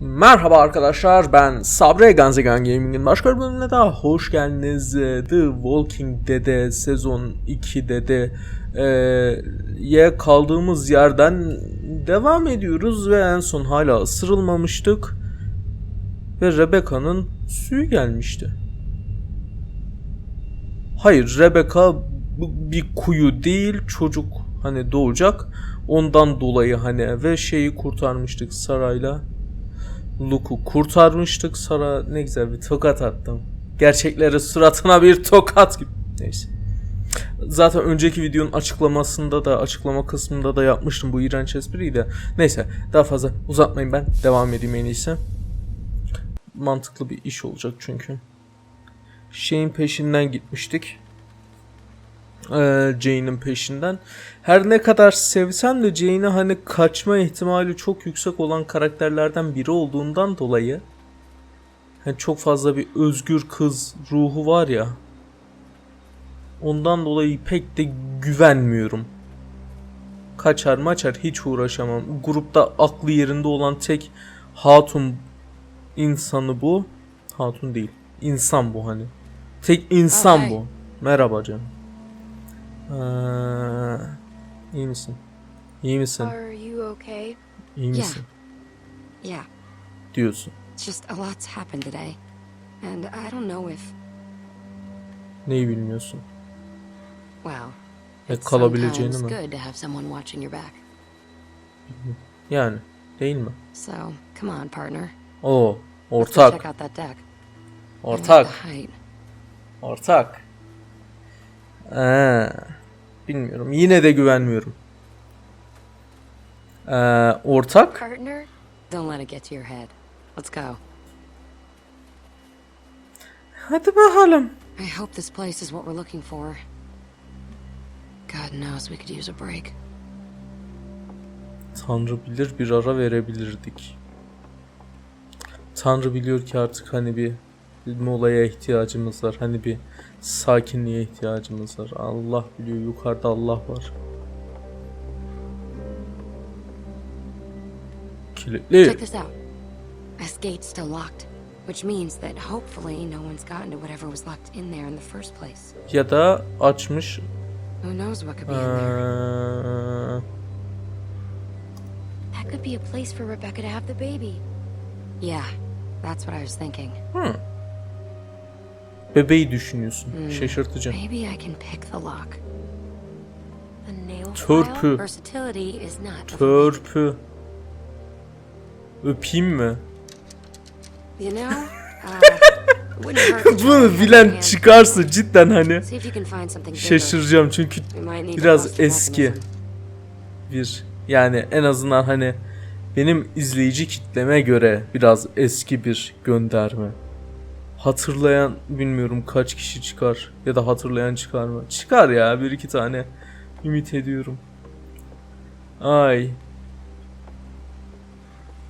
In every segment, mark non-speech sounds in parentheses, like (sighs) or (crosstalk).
Merhaba arkadaşlar ben Sabre Ganzegan Gaming'in başka bir bölümüne daha hoş geldiniz. The Walking Dead'e sezon 2'de de ye kaldığımız yerden devam ediyoruz ve en son hala ısırılmamıştık. Ve Rebecca'nın suyu gelmişti. Hayır Rebecca bir kuyu değil çocuk hani doğacak. Ondan dolayı hani ve şeyi kurtarmıştık sarayla. Luke'u kurtarmıştık. Sara ne güzel bir tokat attım. Gerçekleri suratına bir tokat gibi. Neyse. Zaten önceki videonun açıklamasında da açıklama kısmında da yapmıştım bu iğrenç espriyi de. Neyse daha fazla uzatmayın ben devam edeyim en iyisi. Mantıklı bir iş olacak çünkü. Şeyin peşinden gitmiştik. Ee, Jane'in peşinden. Her ne kadar sevsem de Jane'i hani kaçma ihtimali çok yüksek olan karakterlerden biri olduğundan dolayı hani çok fazla bir özgür kız ruhu var ya ondan dolayı pek de güvenmiyorum. Kaçar maçar hiç uğraşamam. Grupta aklı yerinde olan tek hatun insanı bu. Hatun değil. İnsan bu hani. Tek insan bu. Merhaba canım. Ee, iyi misin? İyi misin? Are you okay? İyi misin? Yeah, Diyorsun. it's just a lot's happened today. And I don't know if, Neyi bilmiyorsun? well, Ve kalabileceğini mi? good to have someone watching your back. Yani. Değil mi? So, come on, partner. Oo. Ortak. check out that deck. I like Ortak. Ortak. Ee, bilmiyorum. Yine de güvenmiyorum. Ee, ortak. Partner, don't let it get to your head. Let's go. Hadi bakalım. I hope this place is what we're looking for. God knows we could use a break. Tanrı bilir bir ara verebilirdik. Tanrı biliyor ki artık hani bir, bir molaya ihtiyacımız var. Hani bir sakinliğe ihtiyacımız var. Allah biliyor yukarıda Allah var. Kilitli. Check this out. This gate's still locked, which means that hopefully no one's gotten to whatever was locked in there in the first place. Ya da açmış. Who knows what could be Ee, in there? Eee, That could be a place for Rebecca to have the baby. Yeah, that's what I was thinking. Bebeği düşünüyorsun. Hmm. Şaşırtıcı. Törpü. Törpü. Öpeyim mi? Uh, (laughs) Bunu bilen çıkarsa cidden hani şaşıracağım çünkü biraz eski bir yani en azından hani benim izleyici kitleme göre biraz eski bir gönderme. Hatırlayan bilmiyorum kaç kişi çıkar ya da hatırlayan çıkar mı? Çıkar ya bir iki tane ümit ediyorum. Ay.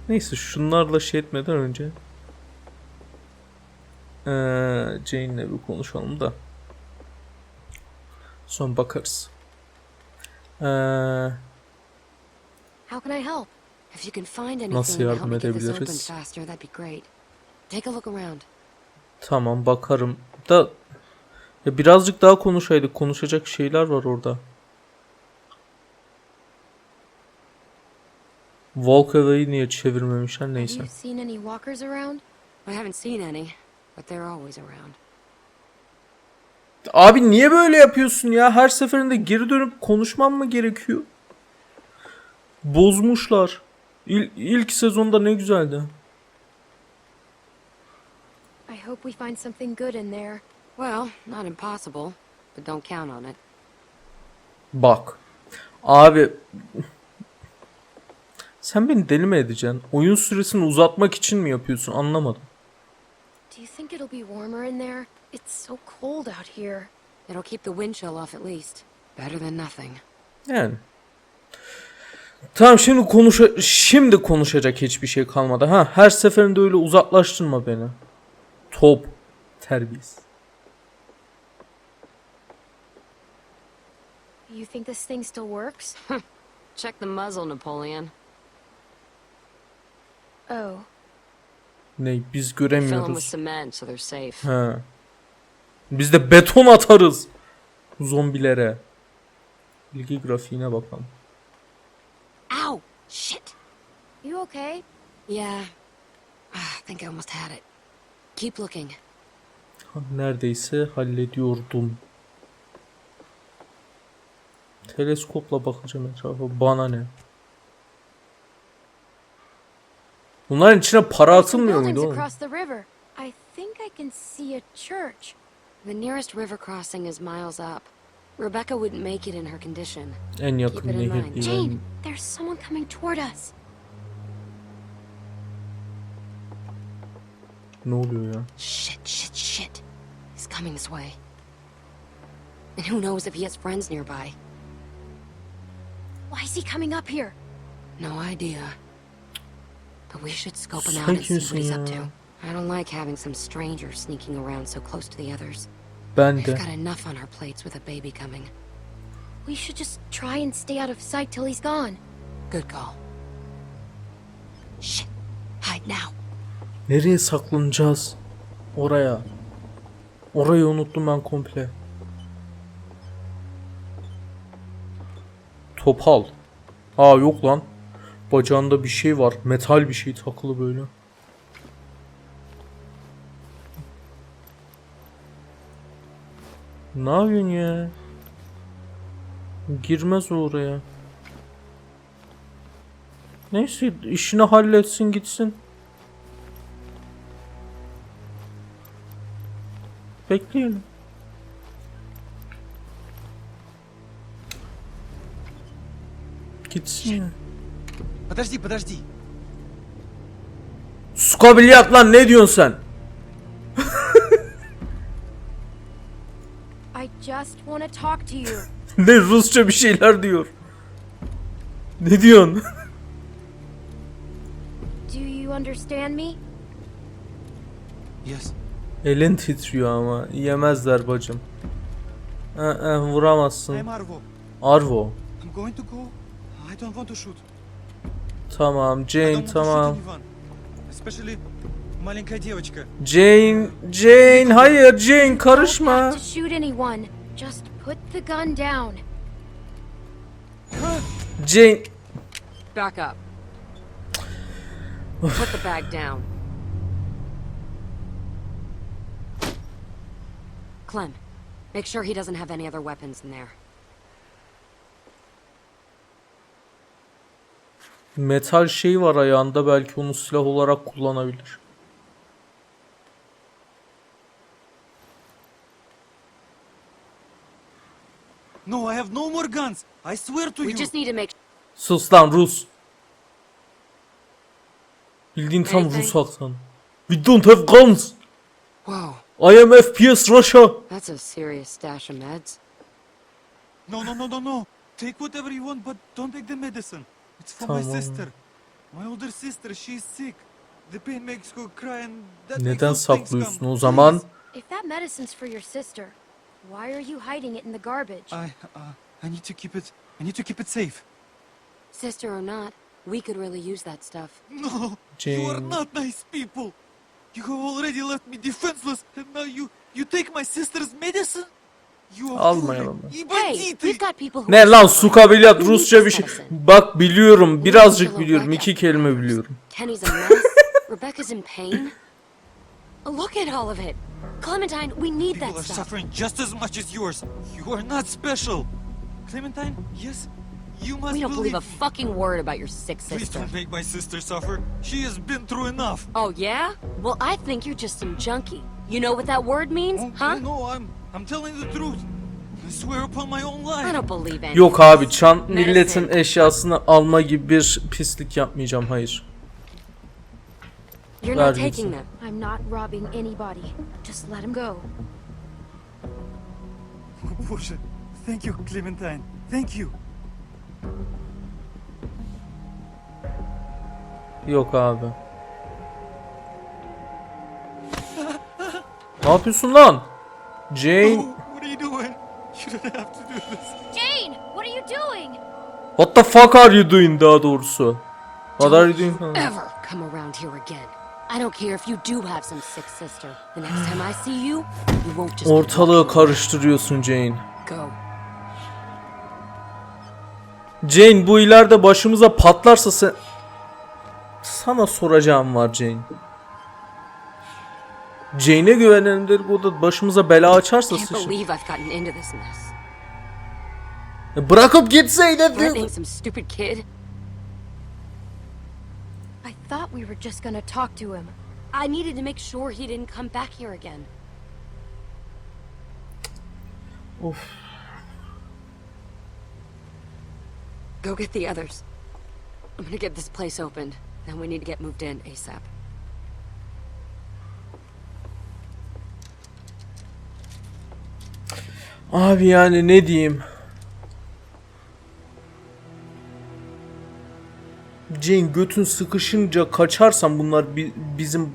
Neyse şunlarla şey etmeden önce ee, Jane'le bir konuşalım da. Son bakarız. Ee, How can I help? If you can find anything Nasıl yardım edebiliriz? Take a look around. Tamam bakarım. Da ya birazcık daha konuşaydık. Konuşacak şeyler var orada. Walkaway'i niye çevirmemişler Have neyse. you seen any walkers around? I haven't seen any, but they're always around. Abi niye böyle yapıyorsun ya? Her seferinde geri dönüp konuşmam mı gerekiyor? Bozmuşlar. İl, ilk sezonda ne güzeldi. I hope we find something good in there. Well, not impossible, but don't count on it. Bak. Abi sen beni deli mi edeceksin? Oyun süresini uzatmak için mi yapıyorsun? Anlamadım. Do you think it'll be warmer in there? It's so cold out here. It'll keep the wind chill off at least. Better than nothing. Yani. Tamam şimdi konuşa şimdi konuşacak hiçbir şey kalmadı. Ha her seferinde öyle uzaklaştırma beni. Top terbiyesiz. You think this thing still works? (laughs) Check the muzzle, Napoleon. Oh. Ne biz Fill them with göremiyoruz. cement so they're safe. He. Biz de beton atarız zombilere. Bilgi grafiğine bakalım. Ow! Shit! You okay? Yeah. Ah, (sighs) I think I almost had it. Keep looking. Neredeyse hallediyordum. Teleskopla bakacağım etrafa. Bana ne? Bunların içine para atılmıyor muydu oğlum? I think I can see a church. The nearest river crossing is miles up. Rebecca wouldn't make it in her condition. En yakın nehir. Jane, there's someone coming toward us. Ne oluyor ya? Shit, shit, shit. He's coming this way. And who knows if he has friends nearby. Why is he coming up here? No idea. But we should scope him out and see what he's up to. I don't like having some stranger sneaking around so close to the others. Ben We've got enough on our plates with a baby coming. We should just try and stay out of sight till he's gone. Good call. Shit. Hide now. Nereye saklanacağız? Oraya. Orayı unuttum ben komple. Topal. Aa yok lan. Bacağında bir şey var. Metal bir şey takılı böyle. Ne yapıyorsun ya? Girmez oraya. Neyse işini halletsin gitsin. Bekleyelim. Gitsin ya. Подожди, подожди. Su kabiliyat lan ne diyorsun sen? I just want to talk to you. (laughs) ne Rusça bir şeyler diyor. Ne diyorsun? Do you understand me? Yes. Elin titriyor ama. Yemezler bacım. Ee, e, vuramazsın. Arvo. Tamam Jane tamam. Jane, Jane, hayır Jane karışma. Jane. Back up. Put the bag down. Clem, make sure he doesn't have any other weapons in there. metal şey var ayağında belki onu silah olarak kullanabilir. No, I have no more guns. I swear to We you. just need to make Sus lan Rus. Bildiğin tam? Rus aksanı. We don't have guns. Whoa, I am FPS Russia. that's a serious stash of meds. No, no, no, no, no. Take whatever you want, but don't take the medicine. It's for my Tamam. sister. My older sister, she's sick. The pain makes her cry and that makes Neden those things saklıyorsun come. o zaman? If that medicine's for your sister, why are you hiding it in the garbage? I, uh, I need to keep it. I need to keep it safe. Sister or not, we could really use that stuff. No, you are Jane. not nice people. You have already left me defenseless and now you you take my sister's medicine. You are Almayalım. Ne lan sukabiliyat Rusça bir şey. Bak biliyorum birazcık biliyorum iki kelime biliyorum. (laughs) Rebecca's in pain. Oh, look at all of it. Clementine, we need People are suffering just as much as yours. You are not special. Clementine, yes, You must We don't believe, believe a fucking word about your sick sister. Please don't make my sister suffer. She has been through enough. Oh, yeah? Well, I think you're just some junkie. You know what that word means, oh, huh? No, I'm, I'm telling the truth. Yok abi, çant milletin eşyasını alma gibi bir pislik yapmayacağım, hayır. You're Yok abi. ne yapıyorsun lan? Jane what are you doing? (laughs) You don't have to do this. Jane, what are you doing? What the fuck are you doing daha doğrusu? What are you doing? Ever come around here again. I don't care if you do have some sick sister. The next time I see you, you won't just Ortalığı karıştırıyorsun Jane. Go. Jane bu ileride başımıza patlarsa sen... Sana soracağım var Jane. Jane'e dedik o da başımıza bela açarsa sıçın. E Bırakıp gitseydi. Threatening some stupid kid. I thought we were just gonna talk to him. I needed to make sure he didn't come back here again. Of. Go get the others. I'm gonna get this place opened. Then we need to get moved in ASAP. Abi yani ne diyeyim? Jane götün sıkışınca kaçarsan bunlar bi- bizim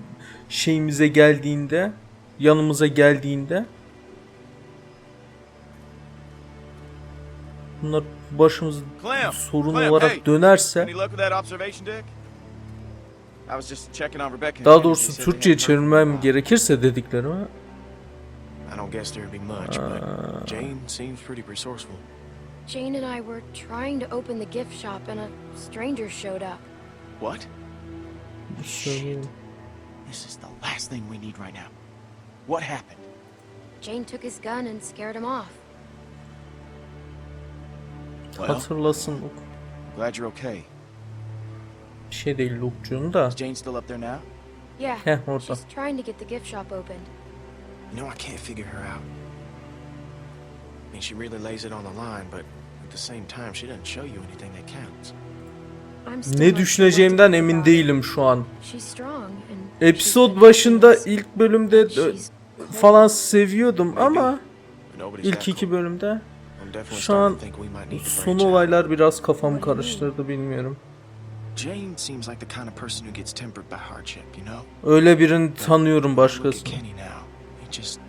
şeyimize geldiğinde, yanımıza geldiğinde bunlar başımız Clem, sorun Clem, olarak hey. dönerse daha doğrusu Türkçe'ye çevirmem gerekirse dediklerime I don't guess there'd be much, but Jane seems pretty resourceful. Jane and I were trying to open the gift shop and a stranger showed up. What? söyleyeyim. This is the last thing we need right now. What happened? Jane took his gun and scared him off. Hatırlasın Luke. glad you're okay. Bir şey değil Luke'cuğum da. Is Jane still up there now? Yeah, Heh orada. she's trying to get the gift shop opened. You know, I can't figure her out. I mean, she really lays it on the line, but at the same time, she doesn't show you anything that counts. I'm still Ne düşüneceğimden emin değilim şu an. Been başında ilk bölümde She's falan seviyordum ama ilk iki bölümde şu an to think we might need to son olaylar biraz kafamı karıştırdı bilmiyorum. Jane seems like the kind of person who gets tempered by hardship, you know? Öyle birini tanıyorum başkasını. Kenny now. He just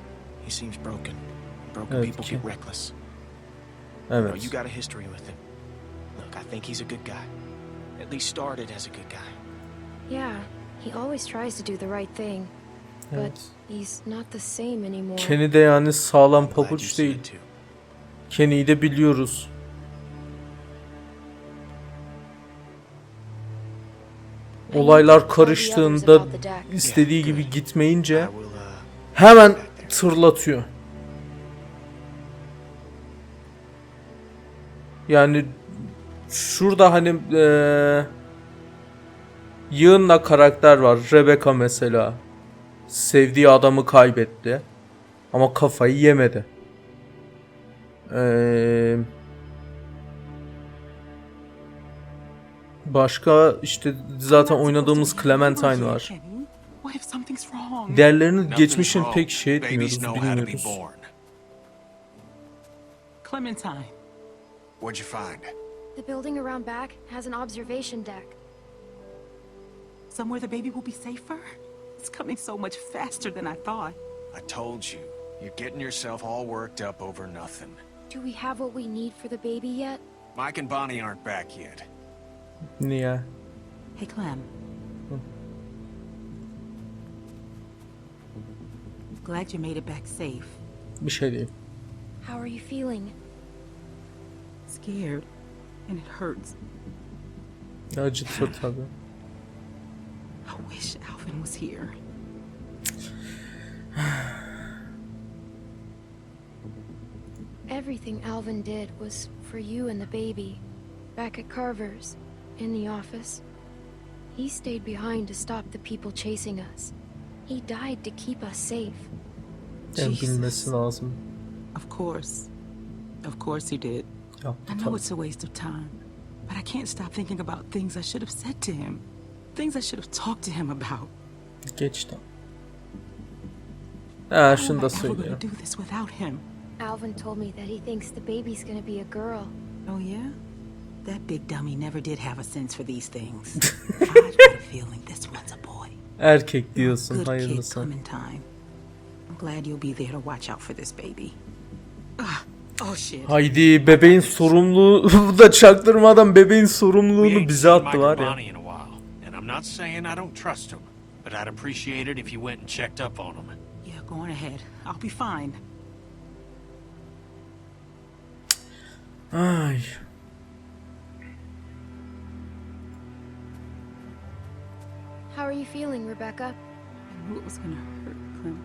he seems broken. Broken Evet, people Ken. get reckless. You, know, Evet. you got a history with him. Look, I think he's a good guy. At least started as a good guy. Yeah, he always tries to do the right thing, but he's not the same anymore. Kenny de yani sağlam pabuç değil. Kenny'yi de biliyoruz. Olaylar karıştığında istediği gibi gitmeyince uh hemen tırlatıyor. Yani şurada hani eee yığınla karakter var. Rebecca mesela. Sevdiği adamı kaybetti. Ama kafayı yemedi. Eee başka işte zaten oynadığımız Clementine var. What if something's wrong? Diğerlerinin Nothing's pek şey Babies etmiyoruz, know how to be bilmiyoruz. Clementine. What'd you find? The building around back has an observation deck. Somewhere the baby will be safer? It's coming so much faster than I thought. I told you. You're getting yourself all worked up over nothing. Do we have what we need for the baby yet? Mike and Bonnie aren't back yet. Niye? Hey, Clem. Glad you made it back safe. Bir şey değil. How are you feeling? Scared. And it hurts. Acıtır tabii. I wish Alvin was here. Everything Alvin did was for you and the baby. Back at Carver's, in the office. He stayed behind to stop the people chasing us. He died to keep us safe. Yani Jesus. bilmesi lazım. Of course. Of course he did. Yaptı I know tabii. it's a waste of time, but I can't stop thinking about things I should have said to him. Things I should have talked to him about. Geçti. Ha How şunu am da I oh, ever gonna söyleyeyim. do this without him? Alvin told me that he thinks the baby's gonna be a girl. Oh, yeah? That big dummy never did have a sense for these things. (laughs) I've got a feeling this one's a boy. Erkek diyorsun Good kid, hayırlısı. Clementine. I'm glad you'll be there to watch out for this baby. Ah, oh shit. Haydi bebeğin sorumluluğu (laughs) da çaktırmadan bebeğin sorumluluğunu bize seen attı Mike var and ya. Bonnie in a while, and I'm not saying I don't trust them. but I'd appreciate it if you went and checked up on him. Yeah, go on ahead. I'll be fine. Ay. How are you feeling, Rebecca? I knew it was gonna hurt, Clem.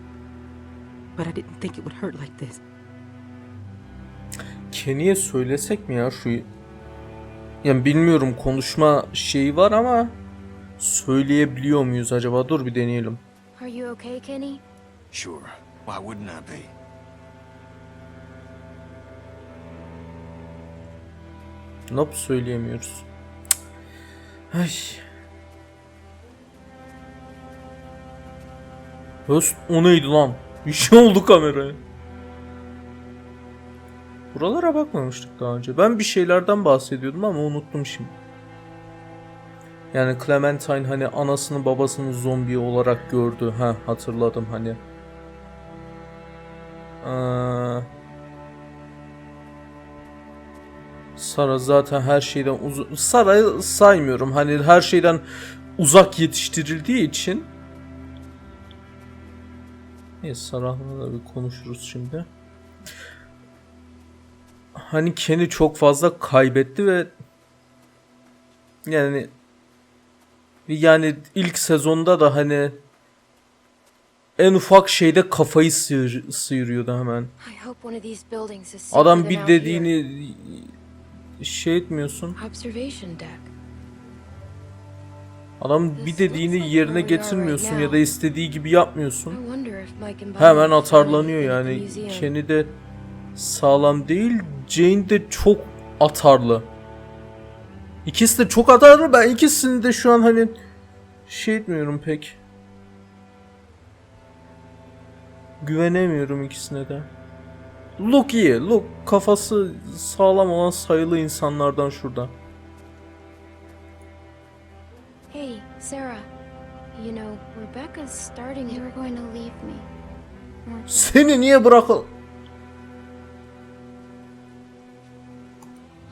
But I didn't think it would hurt like this. Kenny'e söylesek mi ya şu... Yani bilmiyorum konuşma şeyi var ama söyleyebiliyor muyuz acaba? Dur bir deneyelim. Are you okay, Kenny? Sure. Why wouldn't I be? Nope söyleyemiyoruz. Ay. Höst o neydi lan? Bir şey oldu kameraya. Buralara bakmamıştık daha önce. Ben bir şeylerden bahsediyordum ama unuttum şimdi. Yani Clementine hani anasını babasını zombi olarak gördü. Ha hatırladım hani. Aa, Sara zaten her şeyden uzak... Sara'yı saymıyorum. Hani her şeyden uzak yetiştirildiği için. Neyse Sara'la da bir konuşuruz şimdi. Hani Ken'i çok fazla kaybetti ve yani yani ilk sezonda da hani en ufak şeyde kafayı sıyır, sıyırıyordu hemen. Adam bir dediğini şey etmiyorsun. Adam bir dediğini yerine getirmiyorsun ya da istediği gibi yapmıyorsun. Hemen atarlanıyor yani. Kenny de sağlam değil. Jane de çok atarlı. İkisi de çok atarlı. Ben ikisini de şu an hani şey etmiyorum pek. Güvenemiyorum ikisine de. Luke iyi. Luke kafası sağlam olan sayılı insanlardan şurada. Hey, Sarah. You know, Rebecca's starting. Were going to leave me. Seni niye bırakıl...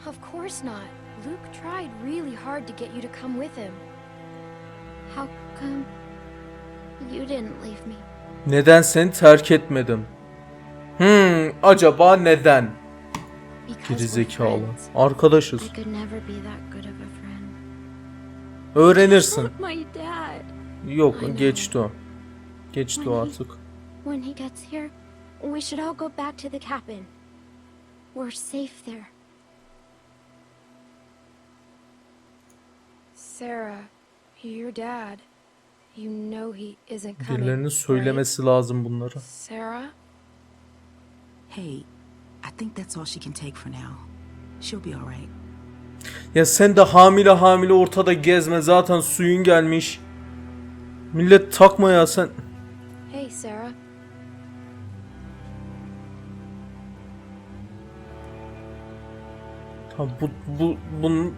Of course not. Luke tried really hard to get you to come with him. How come you didn't leave me? Neden seni terk etmedim? Hmm, acaba neden? Because Geri zekalı. Arkadaşız. I could never be that good of a friend. Öğrenirsin. Yok, geçti o. Geçti o artık. When he gets here, we should all go back to the cabin. We're safe there. Sarah, your dad. You know he isn't coming. Birilerinin söylemesi lazım bunları. Sarah? Hey, I think that's all she can take for now. She'll be alright. Ya sen de hamile hamile ortada gezme zaten suyun gelmiş. Millet takma ya sen. Hey, Sarah. Ha, bu, bu, bunun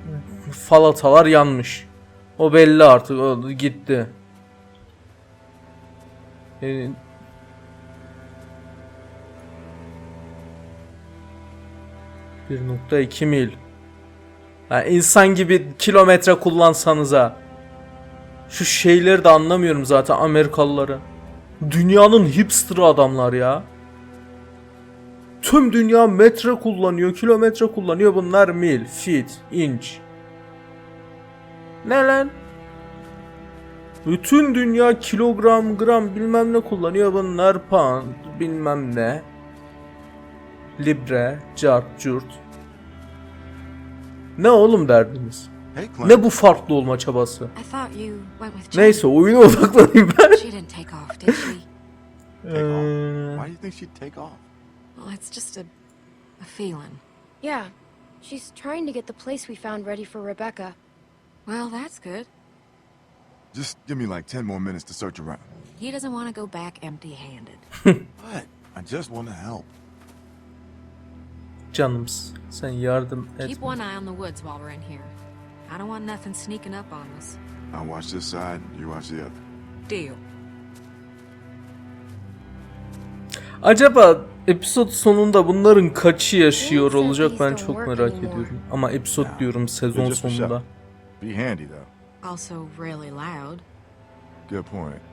falatalar yanmış. O belli artık o gitti. Yani... Bir nokta iki mil. Ha, insan gibi kilometre kullansanıza. Şu şeyleri de anlamıyorum zaten Amerikalıları. Dünyanın hipster adamlar ya. Tüm dünya metre kullanıyor, kilometre kullanıyor. Bunlar mil, feet, inç. Ne lan? Bütün dünya kilogram, gram bilmem ne kullanıyor. Bunlar pound, bilmem ne. Libre, cart, curt. Ne oğlum derdiniz? Hey, Clem. Ne bu farklı olma çabası? I thought you went with Jane. Neyse oyuna odaklanayım ben. She didn't take off, did she? Take off. Eee, Why do you think she'd take off? Well, it's just a, a feeling. Yeah, she's trying to get the place we found ready for Rebecca. Well, that's good. Just give me like 10 more minutes to search around. He doesn't want to go back empty-handed. (laughs) What? I just want to help. Canımız. Sen yardım et. Keep one eye on the woods while we're in here. I don't want nothing sneaking up on us. I'll watch this side, you watch the other. Deal. Acaba episod sonunda bunların kaçı yaşıyor olacak ben çok merak ediyorum. Ama episod diyorum sezon sonunda. Be handy though. Also really loud. Good point.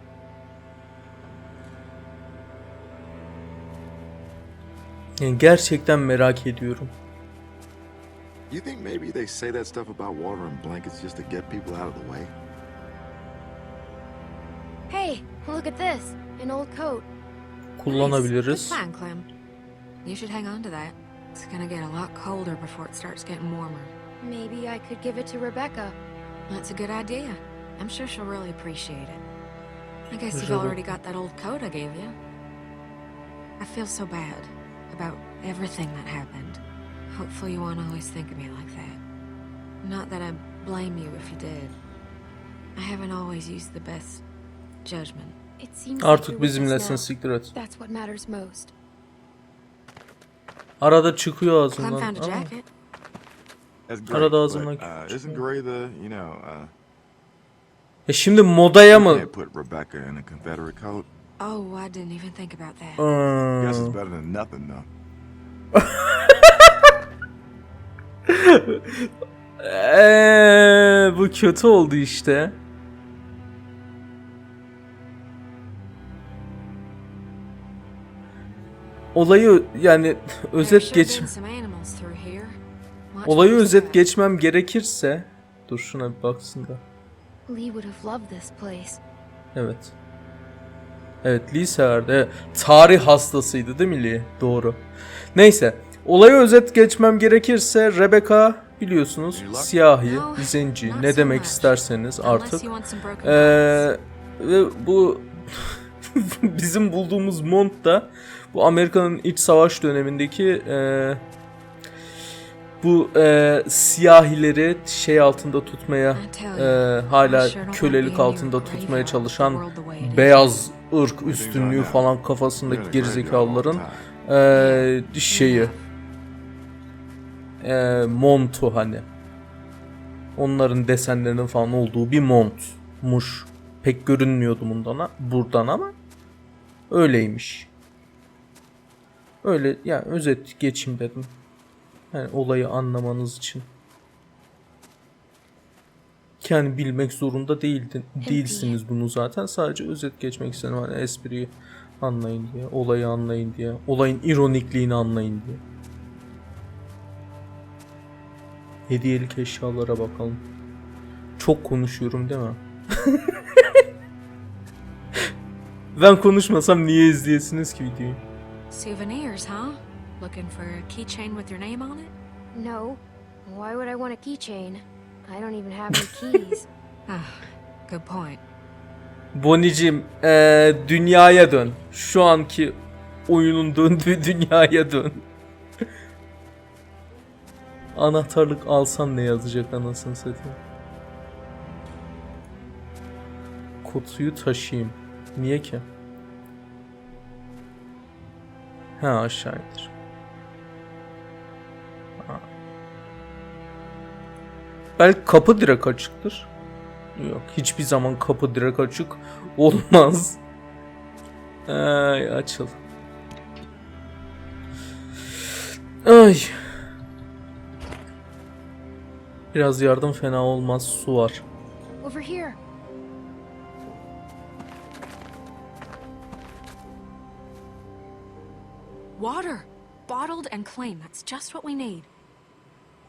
Yani gerçekten merak ediyorum. You think maybe they say that stuff about water and blankets just to get people out of the way? Hey, look at this. An old coat. Kullanabiliriz. Good plan, Clem. You should hang on to that. It's gonna get a lot colder before it starts getting warmer. Maybe I could give it to Rebecca. That's a good idea. I'm sure she'll really appreciate it. I guess you've already got that old coat I gave you. I feel so bad about everything that happened. Hopefully you won't always think of me like that. Not that I blame you if you did. I haven't always used the best judgment. It seems like you're Artık with us bizimlesin now. siktir et. That's what matters most. Arada çıkıyor Clem ağzından. found a Ama jacket. That's great, Arada but, uh, isn't gray the, you know, uh, E şimdi modaya you mı? can't put Rebecca in a Confederate coat? Oh, I didn't even think about that. Guess Hmm. it's better than nothing, though. (laughs) Eee, bu kötü oldu işte. Olayı yani özet geç olayı özet geçmem gerekirse dur şuna bir baksın da. Lee would have loved this place. Evet. Evet Lee. Tarih hastasıydı değil mi Lee? Doğru. Neyse. Olayı özet geçmem gerekirse Rebecca biliyorsunuz siyahi, No, zenci ne demek isterseniz artık. Ee, ve bu (laughs) bizim bulduğumuz mont da bu Amerika'nın iç savaş dönemindeki e, bu e, siyahileri şey altında tutmaya e, hala kölelik altında tutmaya çalışan beyaz ırk üstünlüğü falan kafasındaki gerizekalıların all the time. e, şeyi e, montu hani. Onların desenlerinin falan olduğu bir montmuş. Pek görünmüyordu bundan buradan ama öyleymiş. Öyle yani özet geçeyim dedim. Yani olayı anlamanız için. Yani bilmek zorunda değildin, değilsiniz bunu zaten. Sadece özet geçmek istedim. Hani espriyi anlayın diye, olayı anlayın diye, olayın ironikliğini anlayın diye. Hediyelik eşyalara bakalım. Çok konuşuyorum değil mi? (laughs) ben konuşmasam niye izleyesiniz ki videoyu? Souvenirs, huh? Looking for a keychain with your name on it? No. Why would I want a keychain? I don't even have any keys. (laughs) Ah, good point. Bonicim eee, dünyaya dön. Şu anki oyunun döndüğü dünyaya dön. (laughs) Anahtarlık alsan ne yazacak anasını satayım. Kutuyu taşıyayım. Niye ki? Ha aşağı Belki kapı direkt açıktır. Yok hiçbir zaman kapı direkt açık olmaz. (laughs) Ay açıl. Ay. Biraz yardım fena olmaz su var. Over here. Water! Bottled and clean. That's just what we need.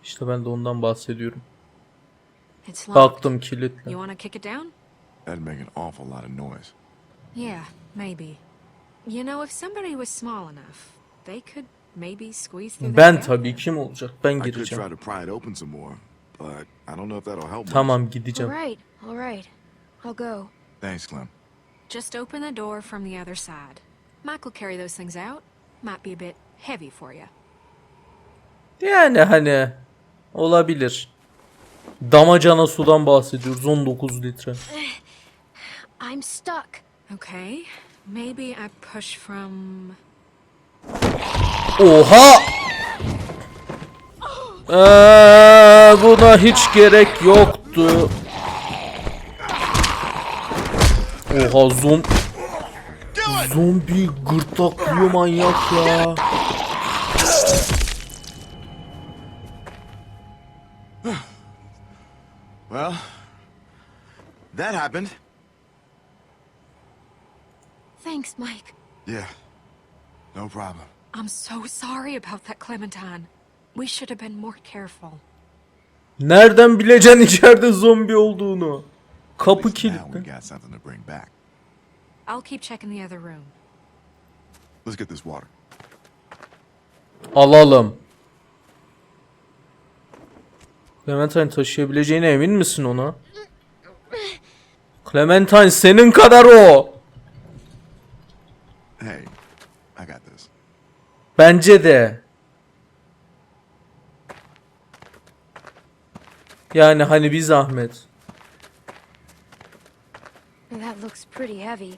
İşte ben de ondan bahsediyorum. It's locked. Baktım kilitli. You want to kick it down? That'd make an awful lot of noise. Yeah, maybe. You know, if somebody was small enough, they could maybe squeeze through Ben tabii kim olacak? Ben I could try gireceğim. to pry it open some more, but I don't know if that'll help much. Tamam All gideceğim. right, all right. I'll go. Thanks, Clem. Just open the door from the other side. Mike will carry those things out. Might be a bit heavy for you. Yani hani olabilir. Damacana sudan bahsediyoruz 19 litre. I'm stuck. Okay, maybe I push from. Oha! Ee, buna hiç gerek yoktu. Oha zom... Zombi gırtlaklıyor manyak ya. Well, that happened. Thanks, Mike. Yeah. No problem. I'm so sorry about that, Clementine. We should have been more careful. Nereden bileceksin içeride zombi olduğunu? Kapı least now we kilitli. got something to bring back. I'll keep checking the other room. Let's get this water. Alalım. Clementine taşıyabileceğine emin misin onu? Clementine senin kadar o. Hey, I got this. Bence de. Yani hani bir zahmet. That looks pretty heavy.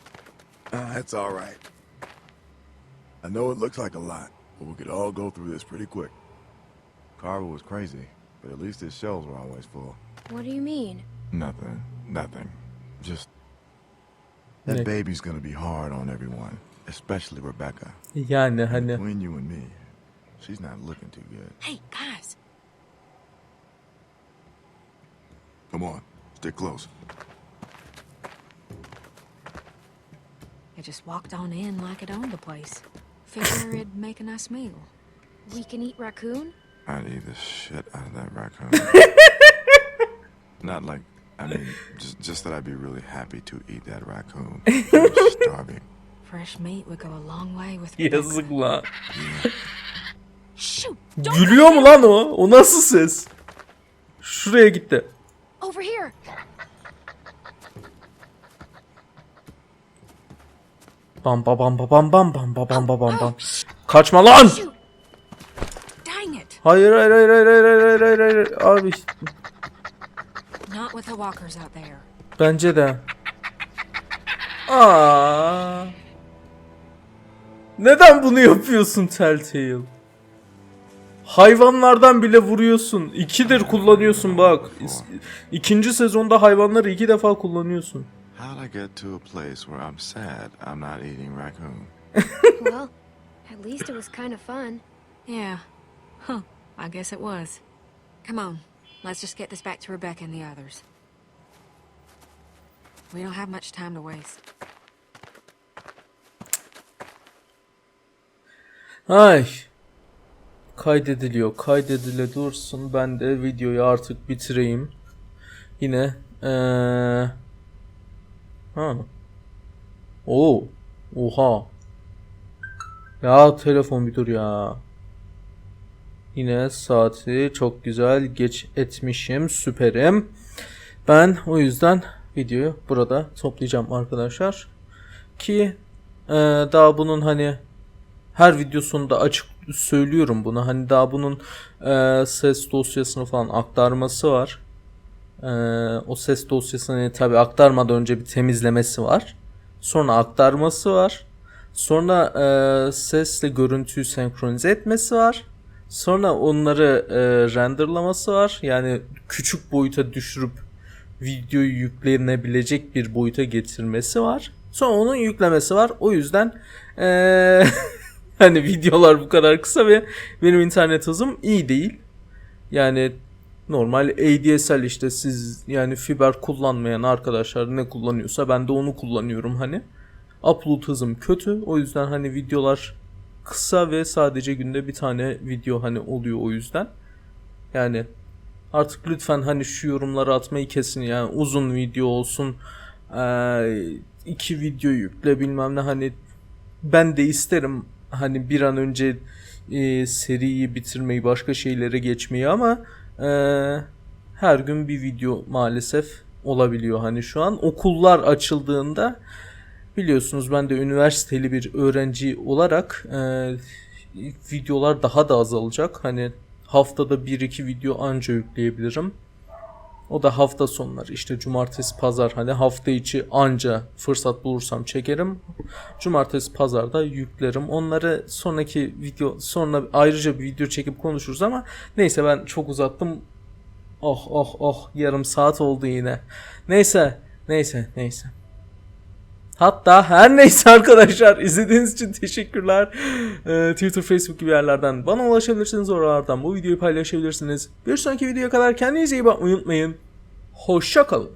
Uh, it's all right. I know it looks like a lot, but we could all go through this pretty quick. Carver was crazy, but at least his shelves were always full. What do you mean? Nothing. Nothing. Just that Nick. baby's gonna be hard on everyone, especially Rebecca. Yani hani Between you and me, she's not looking too good. Hey, guys. Come on, stick close. I just walked on in like it owned the place. Figure it'd make a nice meal. We can eat raccoon? I'd eat the shit out of that raccoon. (laughs) Not like, I mean, just just that I'd be really happy to eat that raccoon. I'm (laughs) starving. Fresh meat would go a long way with yazık la. Shoot! Gülüyor mu lan o? O nasıl ses? Şuraya gitti. Over here! Bam bam bam bam bam bam bam bam bam bam bam. Kaçma lan! Shoot! Hayır hayır hayır hayır hayır hayır hayır hayır abi. Not with the walkers out there. Bence de. Aa. Neden bunu yapıyorsun Telltale? Hayvanlardan bile vuruyorsun. İkidir kullanıyorsun bak. İkinci sezonda hayvanları iki defa kullanıyorsun. How'd I get to a place where I'm sad I'm not eating raccoon? well, at least it was kind of fun. Yeah. Huh. I guess it was. Come on. Let's just get this back to Rebecca and the others. We don't have much time to waste. Ay. Kaydediliyor. Kaydedile dursun. Ben de videoyu artık bitireyim. Yine eee Ha. Oo. Oha. Ya telefon bir dur ya. Yine saati çok güzel geç etmişim. Süperim. Ben o yüzden videoyu burada toplayacağım arkadaşlar. Ki eee, daha bunun hani her videosunda açık söylüyorum bunu. Hani daha bunun e, ses dosyasını falan aktarması var. E, o ses dosyasını tabi aktarmadan önce bir temizlemesi var. Sonra aktarması var. Sonra e, sesle görüntüyü senkronize etmesi var. Sonra onları e, renderlaması var. Yani küçük boyuta düşürüp videoyu yüklenebilecek bir boyuta getirmesi var. Sonra onun yüklemesi var. O yüzden eee, (laughs) hani videolar bu kadar kısa ve benim internet hızım iyi değil. Yani normal ADSL işte siz yani fiber kullanmayan arkadaşlar ne kullanıyorsa ben de onu kullanıyorum hani. Upload hızım kötü. O yüzden hani videolar kısa ve sadece günde bir tane video hani oluyor o yüzden. Yani artık lütfen hani şu yorumları atmayı kesin yani uzun video olsun eee, iki video yükle bilmem ne. Hani ben de isterim hani bir an önce eee, seriyi bitirmeyi başka şeylere geçmeyi ama eee, her gün bir video maalesef olabiliyor. Hani şu an okullar açıldığında biliyorsunuz ben de üniversiteli bir öğrenci olarak eee, videolar daha da azalacak hani haftada bir iki video anca yükleyebilirim. O da hafta sonları işte cumartesi pazar hani hafta içi anca fırsat bulursam çekerim. Cumartesi pazarda yüklerim. Onları sonraki video sonra ayrıca bir video çekip konuşuruz ama neyse ben çok uzattım. Oh oh oh yarım saat oldu yine. Neyse neyse neyse. Hatta her neyse arkadaşlar izlediğiniz için teşekkürler. Ee, Twitter, Facebook gibi yerlerden bana ulaşabilirsiniz. Oralardan bu videoyu paylaşabilirsiniz. Bir sonraki videoya kadar kendinize iyi bakmayı unutmayın. Hoşça kalın.